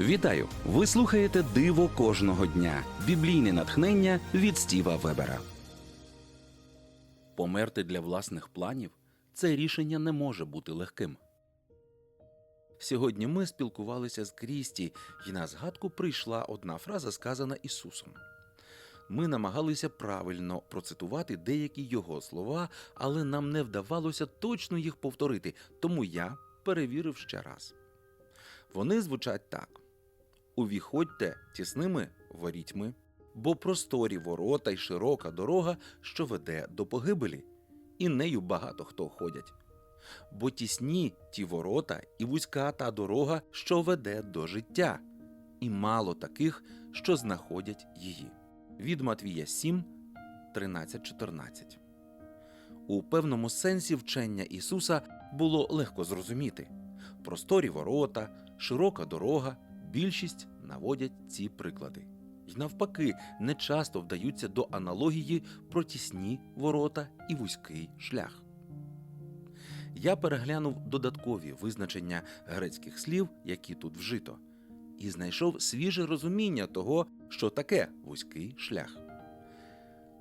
Вітаю! Ви слухаєте Диво кожного дня. Біблійне натхнення від Стіва Вебера. Померти для власних планів це рішення не може бути легким. Сьогодні ми спілкувалися з Крісті, і на згадку прийшла одна фраза, сказана Ісусом. Ми намагалися правильно процитувати деякі його слова, але нам не вдавалося точно їх повторити, тому я перевірив ще раз. Вони звучать так: Увіходьте тісними ворітьми, бо просторі ворота й широка дорога, що веде до погибелі, і нею багато хто ходять. Бо тісні ті ворота і вузька та дорога, що веде до життя, і мало таких, що знаходять її. Від Матвія 7, 13-14. У певному сенсі вчення Ісуса було легко зрозуміти. Просторі ворота, широка дорога, більшість наводять ці приклади. І навпаки, не часто вдаються до аналогії про тісні ворота і вузький шлях. Я переглянув додаткові визначення грецьких слів, які тут вжито, і знайшов свіже розуміння того, що таке вузький шлях.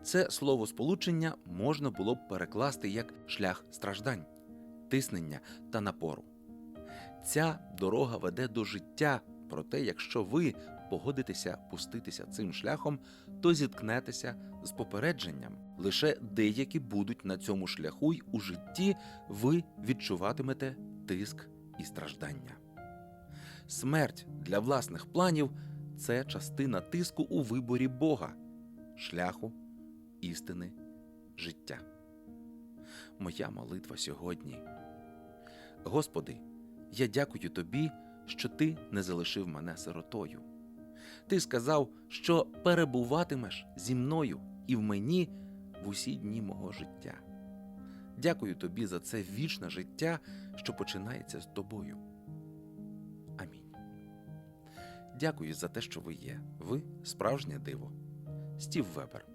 Це словосполучення можна було б перекласти як шлях страждань, тиснення та напору. Ця дорога веде до життя, проте, якщо ви погодитеся пуститися цим шляхом, то зіткнетеся з попередженням. Лише деякі будуть на цьому шляху, й у житті ви відчуватимете тиск і страждання. Смерть для власних планів це частина тиску у виборі Бога, шляху, істини, життя. Моя молитва сьогодні. Господи, я дякую тобі, що ти не залишив мене сиротою. Ти сказав, що перебуватимеш зі мною і в мені в усі дні мого життя. Дякую тобі за це вічне життя, що починається з тобою. Амінь. Дякую за те, що ви є. Ви справжнє диво. Стів Вебер.